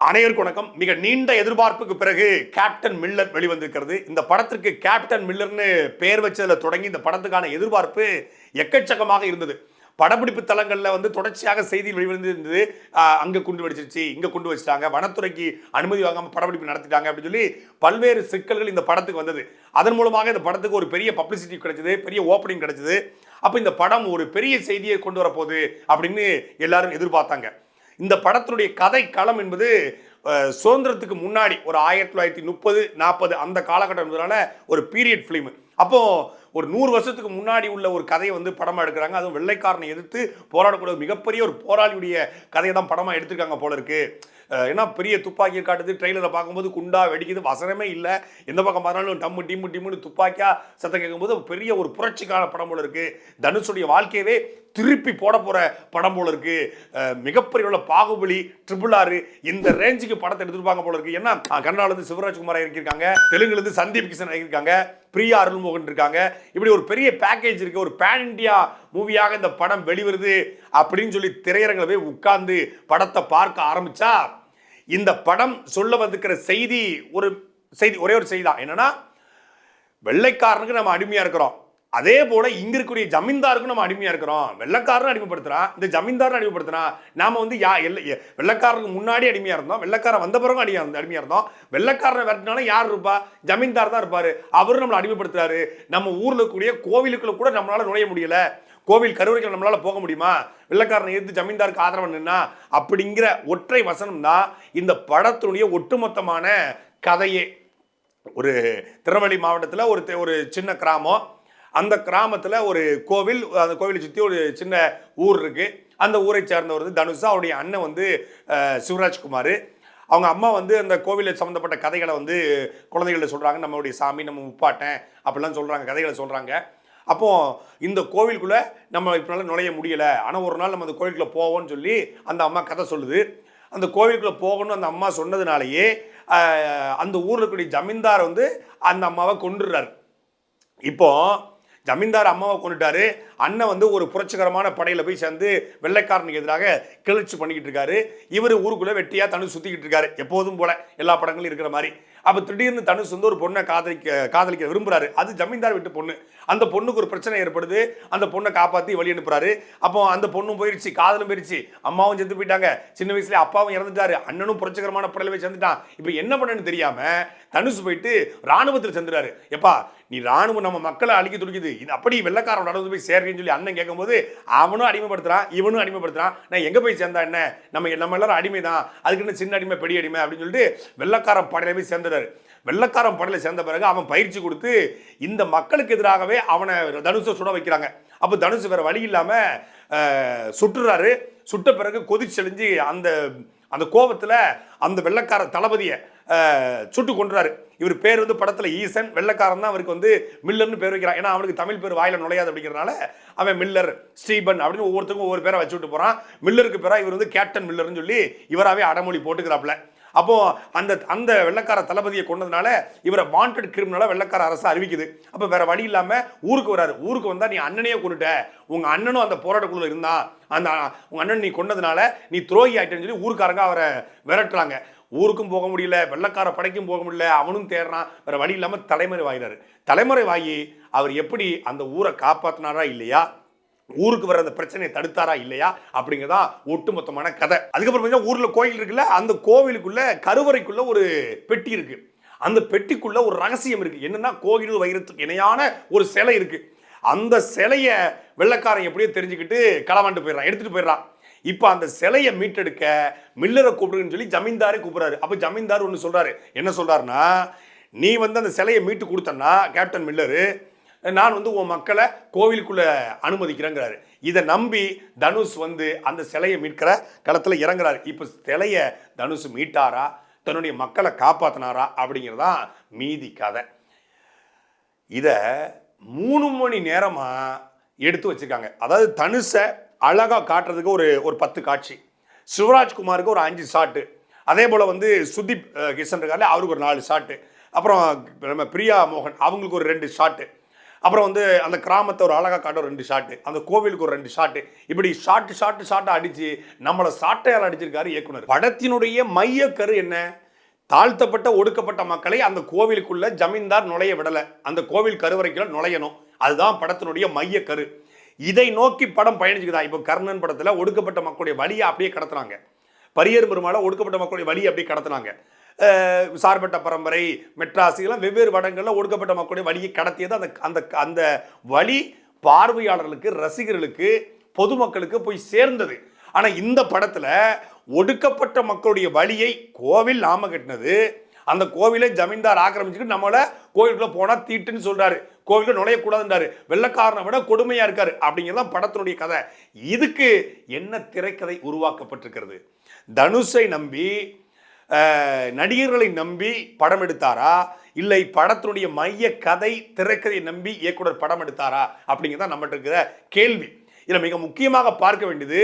அனைவருக்கு வணக்கம். மிக நீண்ட எதிர்பார்ப்புக்கு பிறகு கேப்டன் மில்லர் வெளிவந்திருக்கிறது. இந்த படத்திற்கு கேப்டன் மில்லர்னு பெயர் வச்சதில் தொடங்கி இந்த படத்துக்கான எதிர்பார்ப்பு எக்கச்சக்கமாக இருந்தது. படப்பிடிப்பு தளங்களில் வந்து தொடர்ச்சியாக செய்தி வெளிவந்து இருந்தது ஆஹ் குண்டு வெடிச்சிருச்சு இங்கே குண்டு வச்சிட்டாங்க வனத்துறைக்கு அனுமதி வாங்காமல் படப்பிடிப்பு நடத்திட்டாங்க அப்படின்னு சொல்லி பல்வேறு சிக்கல்கள் இந்த படத்துக்கு வந்தது. அதன் மூலமாக இந்த படத்துக்கு ஒரு பெரிய பப்ளிசிட்டி கிடைச்சது பெரிய ஓப்பனிங் கிடைச்சது. அப்போ இந்த படம் ஒரு பெரிய செய்தியை கொண்டு வரப்போகுது அப்படின்னு எல்லாரும் எதிர்பார்த்தாங்க. இந்த படத்தினுடைய கதை களம் என்பது சுதந்திரத்துக்கு முன்னாடி ஒரு ஆயிரத்தி தொள்ளாயிரத்தி முப்பது நாற்பது அந்த காலகட்டம் என்பதனால ஒரு பீரியட் ஃபிலிம் அப்போது ஒரு நூறு வருஷத்துக்கு முன்னாடி உள்ள ஒரு கதையை வந்து படமாக எடுக்கிறாங்க. அதுவும் வெள்ளைக்காரனை எதிர்த்து போராடக்கூடிய மிகப்பெரிய ஒரு போராளியுடைய கதையை தான் படமாக எடுத்திருக்காங்க போல இருக்கு. ஏன்னா பெரிய துப்பாக்கியை காட்டுது ட்ரெயிலரை பார்க்கும்போது குண்டா வெடிக்குது வசனமே இல்லை. எந்த பக்கம் பார்த்தாலும் டம்மு டிம்மு டிம்முன்னு துப்பாக்கியா சத்தம் கேட்கும்போது பெரிய ஒரு புரட்சிக்கான படம் போல இருக்கு. தனுஷுடைய வாழ்க்கையவே திருப்பி போட போகிற படம் போல இருக்கு. மிகப்பெரிய உள்ள பாகுபலி ட்ரிபிள் ஆறு இந்த ரேஞ்சுக்கு படத்தை எடுத்துருப்பாங்க போல இருக்கு. ஏன்னா அஹ் சிவராஜ்குமார் இறக்கியிருக்காங்க தெலுங்குலேருந்து சந்தீப் கிஷன் இறக்கியிருக்காங்க பிரியா அருள்மோகன் இருக்காங்க. இப்படி ஒரு பெரிய பேக்கேஜ் இருக்கு. ஒரு பேன் இண்டியா மூவியாக இந்த படம் வெளிவருது அப்படின்னு சொல்லி திரையரங்கில் போய் உட்கார்ந்து படத்தை பார்க்க ஆரம்பிச்சா இந்த படம் சொல்ல வந்திருக்கிற செய்தி ஒரு செய்தி ஒரே ஒரு செய்தி தான். என்னன்னா வெள்ளைக்காரனுக்கு நம்ம அடிமையாக இருக்கிறோம். அதே போல இங்க இருக்கக்கூடிய ஜமீன்தாருக்கும் நம்ம அடிமையா இருக்கிறோம். வெள்ளைக்காரனும் அடிமைப்படுத்துறான் இந்த ஜமீன்தாரும் அடிமைப்படுத்துறான் நாம வந்து யா எல்ல எ- முன்னாடி அடிமையா இருந்தோம். வெள்ளக்காரன் வந்த பிறகு அடிமையா இருந்தோம் அடிமையா இருந்தோம். வெள்ளக்காரனை விரட்டினாலும் யார் இருப்பா? ஜமீன்தார் தான் இருப்பாரு. அவரும் நம்மளை அடிமைப்படுத்துறாரு. நம்ம ஊர்ல இருக்கக்கூடிய கோவிலுக்குள்ள கூட நம்மளால நுழைய முடியல. கோவில் கருவறைகள் நம்மளால போக முடியுமா? வெள்ளைக்காரனை எதிர்த்து ஜமீன்தாருக்கு ஆதரவு நின்னா அப்படிங்கிற ஒற்றை வசனம் தான் இந்த படத்தினுடைய ஒட்டுமொத்தமான கதையே. ஒரு திருநெல்வேலி மாவட்டத்தில் ஒரு ஒரு சின்ன கிராமம். அந்த கிராமத்தில் ஒரு கோவில் அந்த கோவிலை சுற்றி ஒரு சின்ன ஊர் இருக்குது அந்த ஊரை சேர்ந்தவர் வந்து தனுஷா அவருடைய அண்ணன் வந்து சிவராஜ்குமார் அவங்க அம்மா வந்து அந்த கோவிலை சம்மந்தப்பட்ட கதைகளை வந்து குழந்தைகளை சொல்கிறாங்க நம்மளுடைய சாமி நம்ம முப்பாட்டன் அப்படிலாம் சொல்கிறாங்க கதைகளை சொல்கிறாங்க அப்போ இந்த கோவிலுக்குள்ளே நம்ம இப்பனால நுழைய முடியலை. ஆனால் ஒரு நாள் நம்ம அந்த கோவிலுக்குள்ளே போவோம்னு சொல்லி அந்த அம்மா கதை சொல்லுது. அந்த கோவிலுக்குள்ளே போகணும்னு அந்த அம்மா சொன்னதுனாலேயே அந்த ஊரில் இருக்கக்கூடிய ஜமீன்தார் வந்து அந்த அம்மாவை கொண்டுடுறார் இப்போ ஜமீன்தார் அம்மாவை கொண்டுட்டாரு. அண்ணன் வந்து ஒரு புரட்சிகரமான படையில் போய் சேர்ந்து வெள்ளைக்காரனுக்கு எதிராக கிளர்ச்சி பண்ணிக்கிட்டு இருக்காரு. இவர் ஊருக்குள்ளே வெட்டியாக தனுஷ் சுத்திக்கிட்டு இருக்காரு. எப்போதும் போல எல்லா படங்களும் இருக்கிற மாதிரி. அப்போ திடீர்னு தனுஷ் வந்து ஒரு பொண்ணை காதலிக்க காதலிக்க விரும்புகிறாரு அது ஜமீன்தார் விட்டு பொண்ணு. அந்த பொண்ணுக்கு ஒரு பிரச்சனை ஏற்படுது. அந்த பொண்ணை காப்பாற்றி வழி அனுப்புறாரு. அப்போ அந்த பொண்ணும் போயிருச்சு காதலும் போயிருச்சு. அம்மாவும் செத்து போயிட்டாங்க. சின்ன வயசுல அப்பாவும் இறந்துட்டாரு. அண்ணனும் புரட்சிகரமான படையில போய் சேர்ந்துட்டான். இப்போ என்ன பண்ணன்னு தெரியாமல் தனுஷ் போயிட்டு ராணுவத்தில் சேர்ந்துறாரு. எப்பா நீ ராணுவம் நம்ம மக்களை அழிக்க துடிக்குது. இது அப்படி வெள்ளக்காரன் நடந்து போய் சேர்றேன்னு சொல்லி அண்ணன் கேட்கும்போது அவனும் அடிமைப்படுத்துறான் இவனும் அடிமைப்படுத்துறான். நான் எங்கே போய் சேர்ந்தா என்ன? நம்ம நம்ம எல்லாரும் அடிமை தான் அதுக்கு என்ன சின்ன அடிமை பெரிய அடிமை அப்படின்னு சொல்லிட்டு வெள்ளக்காரன் படையில போய் சேர்ந்துறாரு வெள்ளக்காரன் படையில சேர்ந்த பிறகு அவன் பயிற்சி கொடுத்து இந்த மக்களுக்கு எதிராகவே அவனை தனுஷை சுட வைக்கிறாங்க. அப்போ தனுஷ் வேறு வழி இல்லாமல் சுட்டுறாரு. சுட்ட பிறகு கொதிச்செழிஞ்சு அந்த அந்த கோபத்தில் அந்த வெள்ளக்கார தளபதியை சுட்டு கொண்டுறாரு இவர் பேர் வந்து படத்தில் ஈசன் வெள்ளக்காரன் தான் அவருக்கு வந்து மில்லர்னு பேர் வைக்கிறான். ஏன்னா அவனுக்கு தமிழ் பேர் வாயில நுழையாது அப்படிங்கிறனால அவன் மில்லர் ஸ்டீபன் அப்படின்னு ஒவ்வொருத்தருக்கும் ஒவ்வொரு பேரை வச்சு விட்டு போகிறான் மில்லருக்கு பேராக இவர் வந்து கேப்டன் மில்லர்னு சொல்லி இவராவே அடமொழி போட்டுக்கிறாப்ல அப்போ அந்த அந்த வெள்ளக்கார தளபதியை கொண்டதுனால இவரை வாண்டட் கிரிமினலாக வெள்ளக்கார அரசு அறிவிக்குது. அப்போ வேற வழி இல்லாமல் ஊருக்கு வராரு. ஊருக்கு வந்தால் நீ அண்ணனையே கொண்டுட்ட உங்கள் அண்ணனும் அந்த போராட்டக்குள்ள இருந்தான். அந்த உங்கள் அண்ணன் நீ கொண்டதுனால நீ துரோகி ஆயிட்டேன்னு சொல்லி ஊருக்காரங்க அவரை விரட்டுறாங்க. ஊருக்கும் போக முடியல வெள்ளக்கார படைக்கும் போக முடியல அவனும் தேடுறான் வேறு வழி இல்லாமல் தலைமுறை வாயிறாரு தலைமுறை வாங்கி அவர் எப்படி அந்த ஊரை காப்பாற்றினாரா இல்லையா? ஊருக்கு வர அந்த பிரச்சனையை தடுத்தாரா இல்லையா? அப்படிங்கிறதா ஒட்டுமொத்தமான கதை. அதுக்கப்புறம் பார்த்தீங்கன்னா ஊரில் கோயில் இருக்குல்ல அந்த கோவிலுக்குள்ள கருவறைக்குள்ள ஒரு பெட்டி இருக்கு. அந்த பெட்டிக்குள்ள ஒரு ரகசியம் இருக்கு. என்னன்னா கோயில் வைரத்துக்கு இணையான ஒரு சிலை இருக்கு. அந்த சிலையை வெள்ளக்காரன் எப்படியோ தெரிஞ்சுக்கிட்டு களவாண்டு போயிடறான் எடுத்துட்டு போயிடுறான். இப்போ அந்த சிலையை மீட்டெடுக்க மில்லரை கூப்பிடுன்னு சொல்லி ஜமீன்தாரே கூப்பிடுறாரு. அப்போ ஜமீன்தார் ஒன்று சொல்கிறாரு என்ன சொல்கிறாருன்னா நீ வந்து அந்த சிலையை மீட்டு கொடுத்தன்னா கேப்டன் மில்லரு நான் வந்து உன் மக்களை கோவிலுக்குள்ளே அனுமதிக்கிறேங்கிறாரு. இதை நம்பி தனுஷ் வந்து அந்த சிலையை மீட்கிற களத்தில் இறங்குறாரு. இப்போ சிலையை தனுஷ் மீட்டாரா? தன்னுடைய மக்களை காப்பாற்றினாரா அப்படிங்கிறதான் மீதி கதை. இதை மூணு மணி நேரமாக எடுத்து வச்சிருக்காங்க. அதாவது தனுஷை அழகாக காட்டுறதுக்கு ஒரு ஒரு பத்து காட்சி. சிவராஜ்குமாருக்கு ஒரு அஞ்சு ஷாட்டு அதே போல் வந்து சுதீப் கிஷன் இருக்காரு அவருக்கு ஒரு நாலு ஷாட்டு அப்புறம் நம்ம பிரியா மோகன் அவங்களுக்கு ஒரு ரெண்டு ஷாட்டு அப்புறம் வந்து அந்த கிராமத்தை ஒரு அழகாக காட்ட ஒரு ரெண்டு ஷாட்டு அந்த கோவிலுக்கு ஒரு ரெண்டு ஷாட்டு இப்படி ஷாட்டு ஷாட்டு ஷாட்டை அடித்து நம்மளை சாட்டையால் அடிச்சிருக்காரு இயக்குனர். படத்தினுடைய மையக்கரு கரு என்ன? தாழ்த்தப்பட்ட ஒடுக்கப்பட்ட மக்களை அந்த கோவிலுக்குள்ள ஜமீன்தார் நுழைய விடலை. அந்த கோவில் கருவறைக்குள்ள நுழையணும். அதுதான் படத்தினுடைய மையக்கரு. இதை நோக்கி படம் பயணிச்சுக்குதா? இப்போ கர்ணன் படத்தில் ஒடுக்கப்பட்ட மக்களுடைய வழியை அப்படியே கடத்துறாங்க. பரியர் பெருமாளை ஒடுக்கப்பட்ட மக்களுடைய வழியை அப்படியே கடத்துனாங்க. சார்பட்ட பரம்பரை மெட்ராஸ் இதெல்லாம் வெவ்வேறு வடங்களில் ஒடுக்கப்பட்ட மக்களுடைய வழியை கடத்தியது அந்த அந்த அந்த வழி பார்வையாளர்களுக்கு ரசிகர்களுக்கு பொதுமக்களுக்கு போய் சேர்ந்தது. ஆனால் இந்த படத்தில் ஒடுக்கப்பட்ட மக்களுடைய வழியை கோவில் நாம கட்டினது அந்த கோவிலை ஜமீன்தார் ஆக்கிரமிச்சுட்டு நம்மளை கோவிலுக்குள்ள போனா தீட்டுன்னு சொல்றாரு. கோவிலுக்கு நுழையக்கூடாதுன்றாரு. வெள்ளக்காரனை விட கொடுமையா இருக்காரு அப்படிங்கிறதான் படத்தினுடைய கதை. இதுக்கு என்ன திரைக்கதை உருவாக்கப்பட்டிருக்கிறது? தனுஷை நம்பி நடிகர்களை நம்பி படம் எடுத்தாரா? இல்லை படத்தினுடைய மைய கதை திரைக்கதையை நம்பி இயக்குனர் படம் எடுத்தாரா? அப்படிங்கிறத நம்மகிட்ட இருக்கிற கேள்வி. இதில் மிக முக்கியமாக பார்க்க வேண்டியது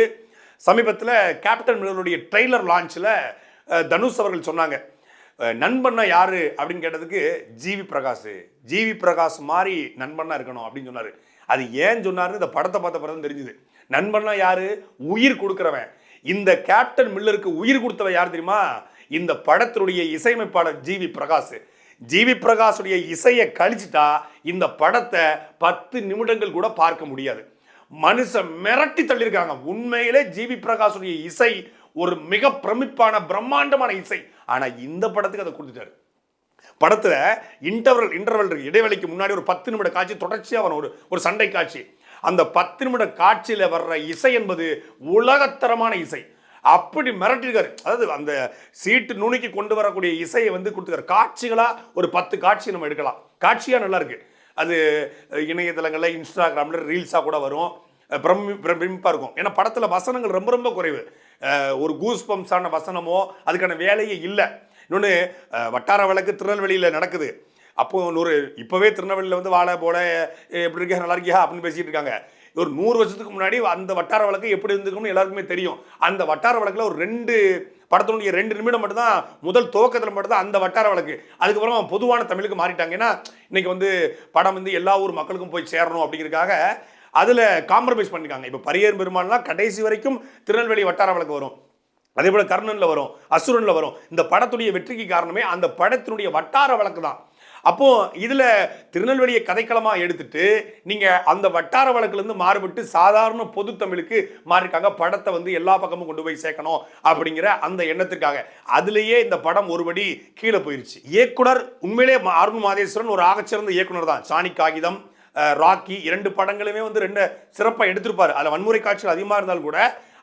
சமீபத்தில் கேப்டன் மில்லருடைய ட்ரெய்லர் லான்ச்சில் தனுஷ் அவர்கள் சொன்னாங்க. நண்பன்னா யாரு அப்படின்னு கேட்டதுக்கு ஜிவி பிரகாஷ். ஜிவி பிரகாஷ் மாதிரி நண்பன்னா இருக்கணும் அப்படின்னு சொன்னார். அது ஏன் சொன்னார்னு இந்த படத்தை பார்த்த பிறகு தெரிஞ்சுது. நண்பன்னா யாரு? உயிர் கொடுக்குறவன். இந்த கேப்டன் மில்லருக்கு உயிர் கொடுத்தவன் யார் தெரியுமா? இந்த படத்தினுடைய இசையமைப்பாளர் ஜிவி பிரகாஷ். ஜிவி பிரகாஷுடைய இசையை கழிச்சிட்டா இந்த படத்தை பத்து நிமிடங்கள் கூட பார்க்க முடியாது. மனுஷன் மிரட்டி தள்ளியிருக்காங்க. உண்மையிலே ஜிவி பிரகாஷுடைய இசை ஒரு மிக பிரமிப்பான பிரம்மாண்டமான இசை. ஆனால் இந்த படத்துக்கு அதை கொடுத்துட்டாரு. படத்தில் இன்டர்வல் இன்டர்வல் இருக்கு. இடைவெளிக்கு முன்னாடி ஒரு பத்து நிமிட காட்சி தொடர்ச்சியாக வரும். ஒரு ஒரு சண்டை காட்சி. அந்த பத்து நிமிட காட்சியில் வர்ற இசை என்பது உலகத்தரமான இசை. அப்படி மிரட்டிருக்காரு அதாவது அந்த சீட்டு நுணுக்கி கொண்டு வரக்கூடிய இசையை வந்து கொடுத்துருக்காரு. காட்சிகளாக ஒரு பத்து காட்சி நம்ம எடுக்கலாம். காட்சியாக நல்லா இருக்கு. அது இணையதளங்களில் இன்ஸ்டாகிராமில் ரீல்ஸாக கூட வரும். அஹ், பிரமி இருக்கும். ஏன்னா படத்தில் வசனங்கள் ரொம்ப ரொம்ப குறைவு. ஒரு கூஸ் பம்ப்ஸான வசனமோ அதுக்கான வேலையே இல்லை. இன்னொன்று வட்டார வழக்கு திருநெல்வேலியில் நடக்குது. அப்போ ஒரு இப்போவே திருநெல்வேலியில் வந்து வாழை போல எப்படி இருக்கியா நல்லா இருக்கியா அப்படின்னு பேசிகிட்டு இருக்காங்க. ஒரு நூறு வருஷத்துக்கு முன்னாடி அந்த வட்டார வழக்கு எப்படி இருந்துக்கும்னு எல்லாருக்குமே தெரியும். அந்த வட்டார வழக்கில் ஒரு ரெண்டு படத்தினுடைய ரெண்டு நிமிடம் மட்டும்தான் முதல் துவக்கத்தில் மட்டும்தான் அந்த வட்டார வழக்கு. அதுக்கப்புறம் பொதுவான தமிழுக்கு மாறிட்டாங்க. ஏன்னா இன்றைக்கி வந்து படம் வந்து எல்லா ஊர் மக்களுக்கும் போய் சேரணும் அப்படிங்கிறதுக்காக அதில் காம்ப்ரமைஸ் பண்ணிருக்காங்க. இப்போ பரியர் பெருமாள்லாம் கடைசி வரைக்கும் திருநெல்வேலி வட்டார வழக்கு வரும். அதே போல் கர்ணனில் வரும் அசுரனில் வரும். இந்த படத்துடைய வெற்றிக்கு காரணமே அந்த படத்தினுடைய வட்டார வழக்கு தான் அப்போ இதில் திருநெல்வேலியை கதைக்களமாக எடுத்துட்டு நீங்கள் அந்த வட்டார வழக்குலேருந்து மாறுபட்டு சாதாரண பொது தமிழுக்கு மாறிருக்காங்க. படத்தை வந்து எல்லா பக்கமும் கொண்டு போய் சேர்க்கணும் அப்படிங்கிற அந்த எண்ணத்திற்காக. அதுலேயே இந்த படம் ஒருபடி கீழே போயிருச்சு. இயக்குனர் உண்மையிலே அருண் மாதேஸ்வரன் ஒரு ஆகச்சிறந்த இயக்குனர் தான். சாணி காகிதம் ராக்கி இரண்டு படங்களுமே வந்து ரெண்டு சிறப்பாக எடுத்திருப்பார். அதில் வன்முறை காட்சிகள் அதிகமாக இருந்தாலும் கூட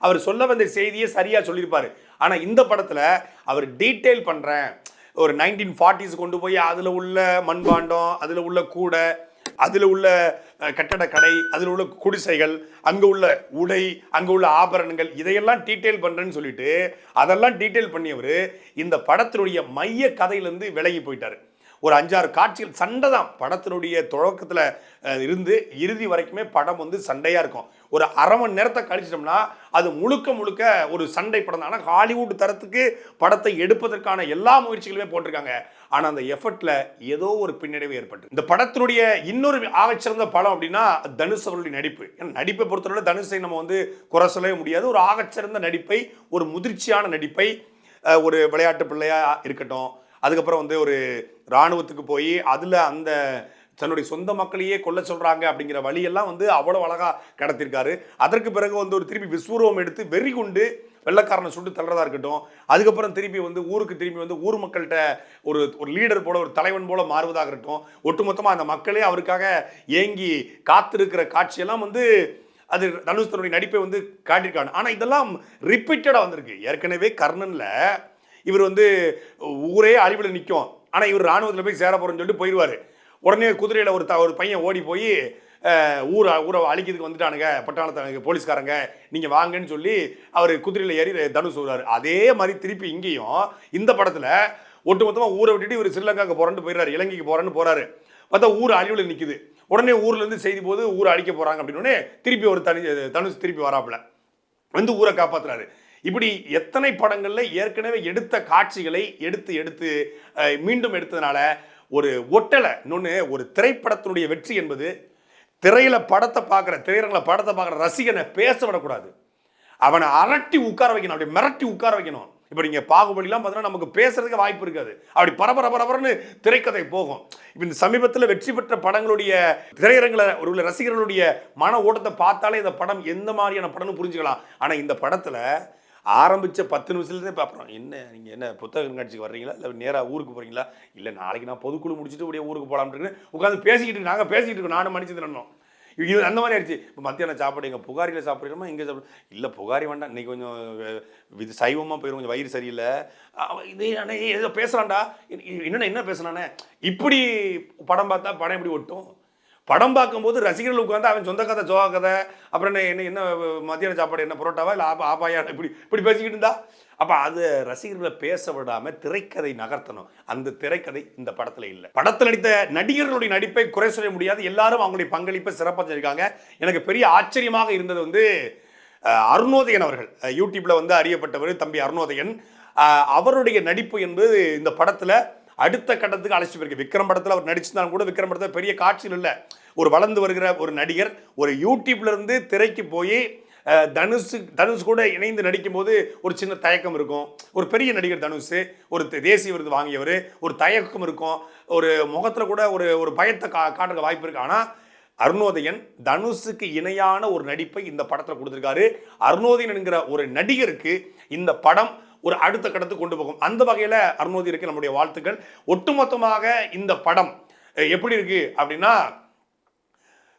அவர் சொல்ல வந்த செய்தியை சரியாக சொல்லியிருப்பார். ஆனால் இந்த படத்தில் அவர் டீட்டெயில் பண்ணுறேன் ஒரு நைன்டீன் ஃபார்ட்டிஸ் கொண்டு போய் அதில் உள்ள மண்பாண்டம் அதில் உள்ள கூடை அதில் உள்ள கட்டட கடை அதில் உள்ள குடிசைகள் அங்கே உள்ள உடை அங்கே உள்ள ஆபரணங்கள் இதையெல்லாம் டீட்டெயில் பண்ணுறேன்னு சொல்லிட்டு அதெல்லாம் டீட்டெயில் பண்ணியவர் இந்த படத்தினுடைய மைய கதையிலேருந்து விலகி போயிட்டார். ஒரு அஞ்சாறு காட்சிகள் சண்டை தான். படத்தினுடைய தொடக்கத்தில் இருந்து இறுதி வரைக்குமே படம் வந்து சண்டையாக இருக்கும். ஒரு அரை மணி நேரத்தை கழிச்சிட்டோம்னா அது முழுக்க முழுக்க ஒரு சண்டை படம் தான். ஆனால் ஹாலிவுட் தரத்துக்கு படத்தை எடுப்பதற்கான எல்லா முயற்சிகளுமே போட்டிருக்காங்க. ஆனால் அந்த எஃபர்ட்டில் ஏதோ ஒரு பின்னடைவு ஏற்பட்டு இந்த படத்தினுடைய இன்னொரு ஆகச்சிறந்த படம் அப்படின்னா தனுஷ் அவர்களுடைய நடிப்பு. ஏன்னா நடிப்பை பொறுத்தவரை தனுஷை நம்ம வந்து குறை சொல்லவே முடியாது. ஒரு ஆகச்சிறந்த நடிப்பை ஒரு முதிர்ச்சியான நடிப்பை ஒரு விளையாட்டு பிள்ளையாக இருக்கட்டும் அதுக்கப்புறம் வந்து ஒரு இராணுவத்துக்கு போய் அதில் அந்த தன்னுடைய சொந்த மக்களையே கொல்ல சொல்கிறாங்க அப்படிங்கிற வழியெல்லாம் வந்து அவ்வளோ அழகாக கடத்திருக்காரு அதற்கு பிறகு வந்து ஒரு திருப்பி விஸ்வரூபம் எடுத்து வெறி கொண்டு வெள்ளக்காரனை சுட்டு தள்ளுறதா இருக்கட்டும். அதுக்கப்புறம் திருப்பி வந்து ஊருக்கு திரும்பி வந்து ஊர் மக்கள்கிட்ட ஒரு ஒரு லீடர் போல ஒரு தலைவன் போல மாறுவதாக இருக்கட்டும். ஒட்டுமொத்தமாக அந்த மக்களே அவருக்காக ஏங்கி காத்திருக்கிற காட்சியெல்லாம் வந்து அது தனுஷ் தன்னுடைய நடிப்பை வந்து காட்டியிருக்காங்க. ஆனால் இதெல்லாம் ரிப்பீட்டடாக வந்திருக்கு. ஏற்கனவே கர்ணனில் இவர் வந்து ஊரே அழிவில் நிற்கும் ஆனால் இவர் ராணுவத்தில் போய் சேர போகிறேன்னு சொல்லிட்டு போயிடுவார் உடனே குதிரையில் ஒரு த ஒரு பையன் ஓடி போய் ஊரை ஊரை அழிக்கிறதுக்கு வந்துட்டானுங்க. பட்டாளத்தானுங்க போலீஸ்காரங்க நீங்கள் வாங்கன்னு சொல்லி அவர் குதிரையில் ஏறி தனுஷ் சொல்கிறார் அதே மாதிரி திருப்பி இங்கேயும் இந்த படத்தில் ஒட்டுமொத்தமாக ஊரை விட்டுட்டு இவர் ஸ்ரீலங்காவுக்கு போகிறேன்னு போயிடுறாரு. இலங்கைக்கு போகிறேன்னு போகிறாரு பார்த்தா ஊர் அழிவில் நிற்குது உடனே ஊர்லேருந்து செய்தி போது ஊரை அழிக்க போகிறாங்க அப்படின்னு திருப்பி ஒரு தனி தனுஷ் திருப்பி வராப்புல. வந்து ஊரை காப்பாற்றுறாரு இப்படி எத்தனை படங்களில் ஏற்கனவே எடுத்த காட்சிகளை எடுத்து எடுத்து மீண்டும் எடுத்ததுனால ஒரு ஒட்டலை இன்னொன்று ஒரு திரைப்படத்தினுடைய வெற்றி என்பது திரையில் படத்தை பார்க்குற திரையரங்கில் படத்தை பார்க்குற ரசிகனை பேச விடக்கூடாது. அவனை அரட்டி உட்கார வைக்கணும் அப்படி மிரட்டி உட்கார வைக்கணும். இப்போ நீங்கள் பாகுபலிலாம் பார்த்தீங்கன்னா நமக்கு பேசுறதுக்கு வாய்ப்பு இருக்காது. அப்படி பரபர பரபரன்னு திரைக்கதை போகும். இப்போ இந்த சமீபத்தில் வெற்றி பெற்ற படங்களுடைய திரையரங்கில் ஒரு உள்ள ரசிகர்களுடைய மன ஓட்டத்தை பார்த்தாலே இந்த படம் எந்த மாதிரியான படம்னு புரிஞ்சுக்கலாம். ஆனால் இந்த படத்தில் ஆரம்பித்த பத்து நிமிஷத்துலேருந்தே பார்ப்போம் என்ன நீங்கள் என்ன புத்தக கண்காட்சிக்கு வர்றீங்களா? இல்லை நேராக ஊருக்கு போகிறீங்களா இல்லை நாளைக்கு நான் பொதுக்குழு முடிச்சுட்டு அப்படியே ஊருக்கு போகலாம்னு உட்காந்து பேசிக்கிட்டு நாங்கள் பேசிக்கிட்டு இருக்கோம். நானும் மன்னிச்சு இது அந்த மாதிரி ஆயிடுச்சு. இப்போ மத்தியானம் சாப்பாடு எங்கள் புகாரியில் சாப்பிட்றோமா? இங்கே சாப்பிடு இல்லை புகாரி வேண்டாம். இன்னைக்கு கொஞ்சம் இது சைவமாக போயிடும் கொஞ்சம் வயிறு சரியில்லை. இது அண்ணே ஏதோ பேசுகிறான்டா என்னென்ன என்ன பேசுனானே இப்படி படம் பார்த்தா படம் எப்படி ஒட்டும்? படம் பார்க்கும்போது ரசிகர்கள் உட்காந்து அவன் சொந்த கதை ஜோகா கதை அப்புறம் என்ன என்ன என்ன மத்தியான சாப்பாடு என்ன புரோட்டாவா இல்லை ஆப்பா ஆப்பாயா இப்படி இப்படி பேசிக்கிட்டு இருந்தா? அப்போ அது ரசிகர்களை பேச விடாமல் திரைக்கதை நகர்த்தணும். அந்த திரைக்கதை இந்த படத்தில் இல்லை. படத்தில் நடித்த நடிகர்களுடைய நடிப்பை குறை சொல்ல முடியாது. எல்லாரும் அவங்களுடைய பங்களிப்பை சிறப்பாக செஞ்சிருக்காங்க. எனக்கு பெரிய ஆச்சரியமாக இருந்தது வந்து அருணோதயன் அவர்கள். யூடியூப்பில் வந்து அறியப்பட்டவர் தம்பி அருணோதயன். அவருடைய நடிப்பு என்பது இந்த படத்தில் அடுத்த கட்டத்துக்கு அழைச்சிட்டு போயிருக்கு விக்ரம் படத்தில் அவர் நடிச்சிருந்தாலும் கூட விக்ரம் படத்தில் பெரிய காட்சியில் இல்லை. ஒரு வளர்ந்து வருகிற ஒரு நடிகர் ஒரு யூடியூப்லேருந்து திரைக்கு போய் தனுஷு தனுஷ் கூட இணைந்து நடிக்கும்போது ஒரு சின்ன தயக்கம் இருக்கும். ஒரு பெரிய நடிகர் தனுஷ் ஒரு தேசிய விருது வாங்கியவர் ஒரு தயக்கம் இருக்கும். ஒரு முகத்தில் கூட ஒரு ஒரு பயத்தை கா காட்டுற வாய்ப்பு இருக்கு. ஆனால் அருணோதயன் தனுஷுக்கு இணையான ஒரு நடிப்பை இந்த படத்தில் கொடுத்துருக்காரு. அருணோதயன் என்கிற ஒரு நடிகருக்கு இந்த படம் ஒரு அடுத்த கடத்துக்கு கொண்டு போகும். அந்த வகையில் அருணோதிக்கு நம்முடைய வாழ்த்துக்கள். ஒட்டுமொத்தமாக இந்த படம் எப்படி இருக்கு அப்படின்னா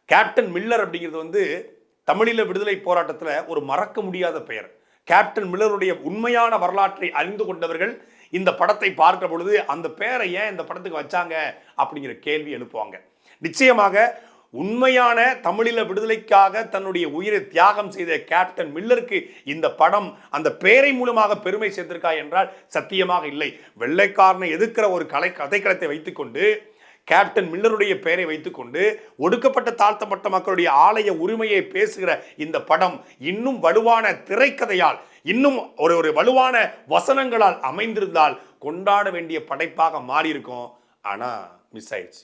கேப்டன் மில்லர் அப்படிங்கிறது வந்து தமிழீழ விடுதலை போராட்டத்தில் ஒரு மறக்க முடியாத பெயர். கேப்டன் மில்லருடைய உண்மையான வரலாற்றை அறிந்து கொண்டவர்கள் இந்த படத்தை பார்க்கிற பொழுது அந்த பெயரை ஏன் இந்த படத்துக்கு வச்சாங்க அப்படிங்கிற கேள்வி எழுப்புவாங்க. நிச்சயமாக உண்மையான தமிழீழ விடுதலைக்காக தன்னுடைய உயிரை தியாகம் செய்த கேப்டன் மில்லருக்கு இந்த படம் அந்த பெயரை மூலமாக பெருமை சேர்த்திருக்கா என்றால் சத்தியமாக இல்லை. வெள்ளைக்காரனை எதிர்க்கிற ஒரு கலை கதைக்களத்தை வைத்துக்கொண்டு கேப்டன் மில்லருடைய பெயரை வைத்துக்கொண்டு ஒடுக்கப்பட்ட தாழ்த்தப்பட்ட மக்களுடைய ஆலய உரிமையை பேசுகிற இந்த படம் இன்னும் வலுவான திரைக்கதையால் இன்னும் ஒரு ஒரு வலுவான வசனங்களால் அமைந்திருந்தால் கொண்டாட வேண்டிய படைப்பாக மாறியிருக்கும். ஆனால் மிஸ் ஆயிடுச்சு.